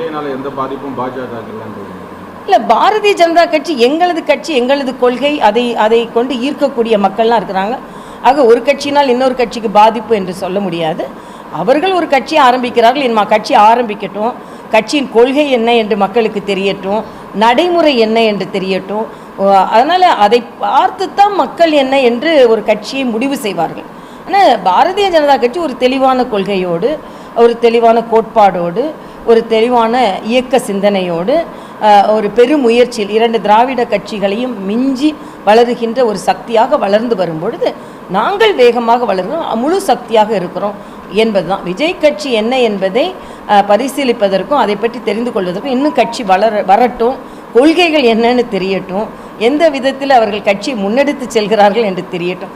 விஜயனால எந்த பாதிப்பும் பாஜக இல்லை பாரதிய ஜனதா கட்சி எங்களது கட்சி எங்களது கொள்கை அதை அதை கொண்டு ஈர்க்கக்கூடிய மக்கள்லாம் இருக்கிறாங்க. ஆக ஒரு கட்சினால் இன்னொரு கட்சிக்கு பாதிப்பு என்று சொல்ல முடியாது. அவர்கள் ஒரு கட்சி ஆரம்பிக்கிறார்கள் என் கட்சி ஆரம்பிக்கட்டும். கட்சியின் கொள்கை என்ன என்று மக்களுக்கு தெரியட்டும். நடைமுறை என்ன என்று தெரியட்டும். அதனால் அதை பார்த்து தான் மக்கள் என்ன என்று ஒரு கட்சியை முடிவு செய்வார்கள். ஆனால் பாரதிய ஜனதா கட்சி ஒரு தெளிவான கொள்கையோடு ஒரு தெளிவான கோட்பாடோடு ஒரு தெளிவான இயக்க சிந்தனையோடு ஒரு பெருமுயற்சியில் இரண்டு திராவிட கட்சிகளையும் மிஞ்சி வளருகின்ற ஒரு சக்தியாக வளர்ந்து வரும் பொழுது நாங்கள் வேகமாக வளர்கிறோம் முழு சக்தியாக இருக்கிறோம் என்பதுதான். விஜய் கட்சி என்ன என்பதை பரிசீலிப்பதற்கும் அதை பற்றி தெரிந்து கொள்வதற்கும் இன்னும் கட்சி வளர வரட்டும் கொள்கைகள் என்னன்னு தெரியட்டும் எந்த விதத்தில் அவர்கள் கட்சியை முன்னெடுத்து செல்கிறார்கள் என்று தெரியட்டும்.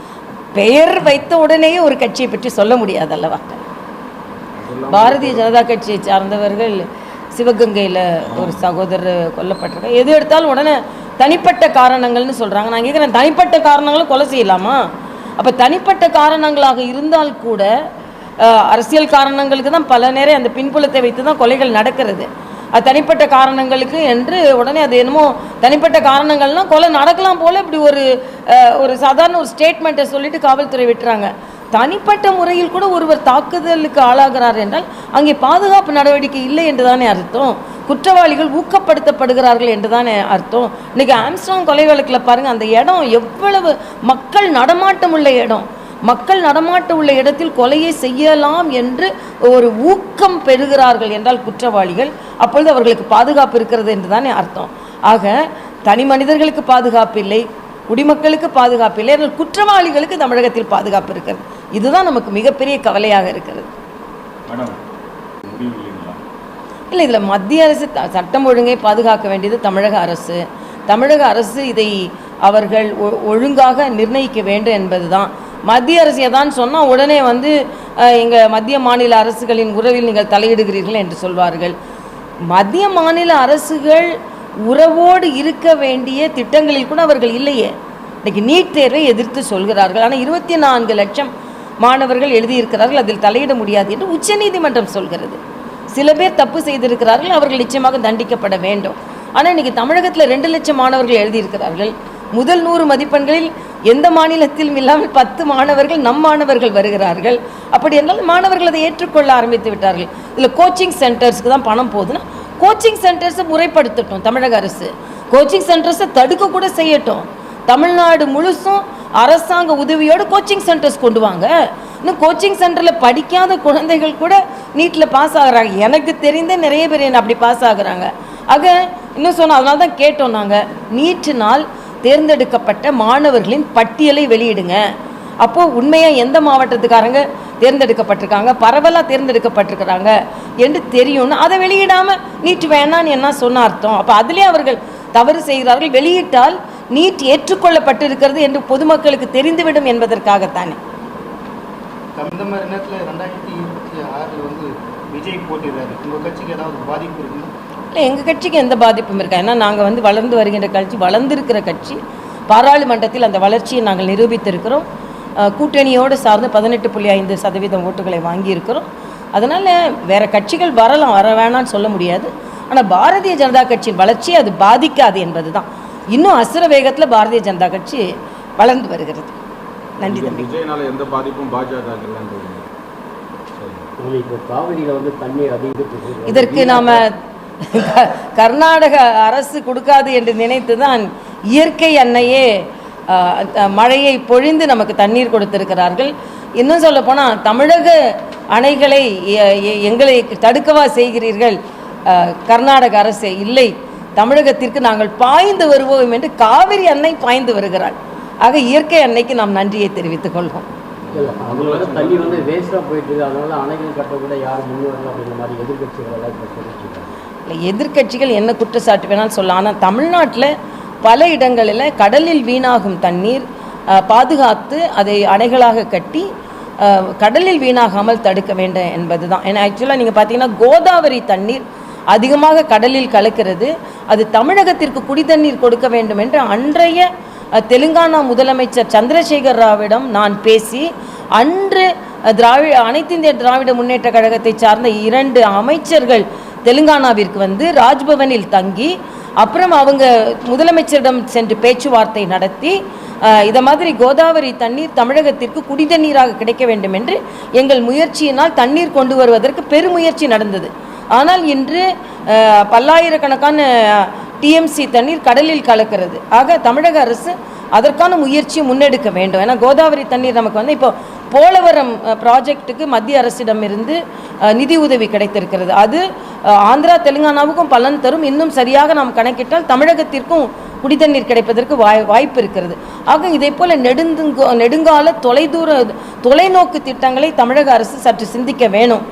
பெயர் வைத்த உடனேயே ஒரு கட்சியை பற்றி சொல்ல முடியாது அல்லவா பாரதிய ஜனதா கட்சியை சார்ந்தவர்கள் சிவகங்கையில் ஒரு சகோதரர் கொல்லப்பட்டிருக்காங்க எது எடுத்தாலும் உடனே தனிப்பட்ட காரணங்கள்னு சொல்கிறாங்க நான் கேட்குறேன் தனிப்பட்ட காரணங்களும் கொலை செய்யலாமா? அப்போ தனிப்பட்ட காரணங்களாக இருந்தால் கூட அரசியல் காரணங்களுக்கு தான் பல நேரம் அந்த பின்புலத்தை வைத்து தான் கொலைகள் நடக்கிறது. அது தனிப்பட்ட காரணங்களுக்கு என்று உடனே அது என்னமோ தனிப்பட்ட காரணங்கள்லாம் கொலை நடக்கலாம் போல இப்படி ஒரு ஒரு சாதாரண ஒரு ஸ்டேட்மெண்ட்டை சொல்லிட்டு காவல்துறை விட்டுறாங்க. தனிப்பட்ட முறையில் கூட ஒருவர் தாக்குதலுக்கு ஆளாகிறார் என்றால் அங்கே பாதுகாப்பு நடவடிக்கை இல்லை என்று தானே அர்த்தம். குற்றவாளிகள் ஊக்கப்படுத்தப்படுகிறார்கள் என்று தானே அர்த்தம். இன்னைக்கு ஆம்ஸ்டாங் கொலை வழக்கில் பாருங்கள் அந்த இடம் எவ்வளவு மக்கள் நடமாட்டம் உள்ள இடம். மக்கள் நடமாட்டம் உள்ள இடத்தில் கொலையை செய்யலாம் என்று ஒரு ஊக்கம் பெறுகிறார்கள் என்றால் குற்றவாளிகள் அப்பொழுது அவர்களுக்கு பாதுகாப்பு இருக்கிறது என்று தானே அர்த்தம். ஆக தனி மனிதர்களுக்கு பாதுகாப்பு இல்லை குடிமக்களுக்கு பாதுகாப்பு இல்லை குற்றவாளிகளுக்கு தமிழகத்தில் பாதுகாப்பு இருக்கிறது. இதுதான் நமக்கு மிகப்பெரிய கவலையாக இருக்கிறது. இல்லை இதில் மத்திய அரசு சட்டம் ஒழுங்கை பாதுகாக்க வேண்டியது தமிழக அரசு. தமிழக அரசு இதை அவர்கள் ஒழுங்காக நிர்ணயிக்க வேண்டும் என்பதுதான். மத்திய அரசு எதான் சொன்னால் உடனே வந்து எங்கள் மத்திய மாநில அரசுகளின் உறவில் நீங்கள் தலையிடுகிறீர்கள் என்று சொல்வார்கள். மத்திய மாநில அரசுகள் உறவோடு இருக்க வேண்டிய திட்டங்களில் கூட அவர்கள் இல்லையே. இன்னைக்கு நீட் தேர்வை எதிர்த்து சொல்கிறார்கள். ஆனால் இருபத்தி நான்கு லட்சம் மாணவர்கள் எழுதியிருக்கிறார்கள் அதில் தலையிட முடியாது என்று உச்சநீதிமன்றம் சொல்கிறது. சில பேர் தப்பு செய்திருக்கிறார்கள் அவர்கள் நிச்சயமாக தண்டிக்கப்பட வேண்டும். ஆனால் இன்றைக்கி தமிழகத்தில் ரெண்டு லட்சம் மாணவர்கள் எழுதியிருக்கிறார்கள். முதல் நூறு மதிப்பெண்களில் எந்த மாநிலத்திலும் இல்லாமல் பத்து மாணவர்கள் நம் மாணவர்கள் வருகிறார்கள். அப்படி என்றால் மாணவர்கள் அதை ஏற்றுக்கொள்ள ஆரம்பித்து விட்டார்கள். இதில் கோச்சிங் சென்டர்ஸ்க்கு தான் பணம் போகுதுன்னா கோச்சிங் சென்டர்ஸை முறைப்படுத்தட்டும் தமிழக அரசு. கோச்சிங் சென்டர்ஸை தடுக்க கூட செய்யட்டும். தமிழ்நாடு முழுசும் அரசாங்க உதவியோடு கோச்சிங் சென்டர்ஸ் கொண்டு வாங்க. இன்னும் கோச்சிங் சென்டரில் படிக்காத குழந்தைகள் கூட நீட்டில் பாஸ் ஆகுறாங்க. எனக்கு தெரிந்த நிறைய பேர் என்ன அப்படி பாஸ் ஆகுறாங்க. ஆக இன்னும் சொன்னால் அதனால தான் கேட்டோம் நாங்கள் நீட்டினால் தேர்ந்தெடுக்கப்பட்ட மாணவர்களின் பட்டியலை வெளியிடுங்க. அப்போது உண்மையாக எந்த மாவட்டத்துக்காரங்க தேர்ந்தெடுக்கப்பட்டிருக்காங்க? பரவலாக தேர்ந்தெடுக்கப்பட்டிருக்கிறாங்க என்று தெரியும்னு அதை வெளியிடாமல் நீட்டு வேணான்னு என்ன சொன்ன அர்த்தம்? அப்போ அதிலே அவர்கள் தவறு செய்கிறார்கள். வெளியிட்டால் நீட் ஏற்றுக்கொள்ளப்பட்டிருக்கிறது என்று பொதுமக்களுக்கு தெரிந்துவிடும் என்பதற்காகத்தானே. இந்த மாதிரி நேரத்தில் ரெண்டாயிரத்தி இருபத்தி ஆறில் வந்து விஜய் போட்டிடுறாரு உங்கள் கட்சிக்கு ஏதாவது பாதிப்பு இருக்குன்னா இல்லை எங்கள் கட்சிக்கு எந்த பாதிப்பும் இருக்கா? ஏன்னா நாங்கள் வந்து வளர்ந்து வருகின்ற கட்சி வளர்ந்திருக்கிற கட்சி. பாராளுமன்றத்தில் அந்த வளர்ச்சியை நாங்கள் நிரூபித்திருக்கிறோம். கூட்டணியோடு சார்ந்து பதினெட்டு புள்ளி ஐந்து சதவீதம் ஓட்டுகளை வாங்கியிருக்கிறோம். அதனால் வேறு கட்சிகள் வரலாம் வர வேணாம்னு சொல்ல முடியாது. ஆனால் பாரதிய ஜனதா கட்சியின் வளர்ச்சியை அது பாதிக்காது என்பது தான் இன்னும் அசுர வேகத்தில் பாரதிய ஜனதா கட்சி வளர்ந்து வருகிறது. நன்றி தம்பி விஜயனால எந்த பாதிப்பும் பாஜக இதற்கு நாம் கர்நாடக அரசு கொடுக்காது என்று நினைத்து தான் இயற்கை அன்னையே மழையை பொழிந்து நமக்கு தண்ணீர் கொடுத்திருக்கிறார்கள். இன்னும் சொல்ல போனால் தமிழக அணைகளை எங்களை தடுக்கவா செய்கிறீர்கள் கர்நாடக அரசு இல்லை. தமிழகத்திற்கு நாங்கள் பாய்ந்து வருவோம் என்று காவிரி அன்னை பாய்ந்து வருகிறாள். ஆக இயற்கை அன்னைக்கு நாம் நன்றியை தெரிவித்துக் கொள்வோம். இல்லை அவங்களோட தண்ணி வந்து வேஸ்ட்டாக போயிட்டு இருக்கு. அதனால அணைகள் கட்ட கூட யாரும் முன் வரல அப்படிங்கிற மாதிரி எதிர்கட்சிகள் எல்லாம் இல்லை எதிர்க்கட்சிகள் என்ன குற்றச்சாட்டு வேணாலும் சொல்லலாம். ஆனால் தமிழ்நாட்டில் பல இடங்களில் கடலில் வீணாகும் தண்ணீர் பாதுகாத்து அதை அணைகளாக கட்டி கடலில் வீணாகாமல் தடுக்க வேண்டும் என்பது தான் ஏன்னா ஆக்சுவலாக நீங்கள் பார்த்தீங்கன்னா கோதாவரி தண்ணீர் அதிகமாக கடலில் கலக்கிறது. அது தமிழகத்திற்கு குடி தண்ணீர் கொடுக்க வேண்டும் என்று அன்றைய தெலுங்கானா முதலமைச்சர் சந்திரசேகர் ராவிடம் நான் பேசி அன்று திராவிட அனைத்து இந்திய திராவிட முன்னேற்ற கழகத்தை சார்ந்த இரண்டு அமைச்சர்கள் தெலுங்கானாவிற்கு வந்து ராஜ்பவனில் தங்கி அப்புறம் அவங்க முதலமைச்சரிடம் சென்று பேச்சுவார்த்தை நடத்தி இதை மாதிரி கோதாவரி தண்ணீர் தமிழகத்திற்கு குடிதண்ணீராக கிடைக்க வேண்டும் என்று எங்கள் முயற்சியினால் தண்ணீர் கொண்டு வருவதற்கு பெருமுயற்சி நடந்தது. ஆனால் இன்று பல்லாயிரக்கணக்கான டிஎம்சி தண்ணீர் கடலில் கலக்கிறது. ஆக தமிழக அரசு அதற்கான முயற்சியை முன்னெடுக்க வேண்டும். ஏன்னா கோதாவரி தண்ணீர் நமக்கு வந்து இப்போ போலவரம் ப்ராஜெக்ட்டுக்கு மத்திய அரசிடமிருந்து நிதி உதவி கிடைத்திருக்கிறது. அது ஆந்திரா தெலுங்கானாவுக்கும் பலன் தரும். இன்னும் சரியாக நாம் கணக்கிட்டால் தமிழகத்திற்கும் குடிதண்ணீர் கிடைப்பதற்கு வாய் வாய்ப்பு இருக்கிறது. ஆக இதே போல நெடுந்துங்கோ நெடுங்கால தொலைதூர தொலைநோக்கு திட்டங்களை தமிழக அரசு சற்று சிந்திக்க வேணும்.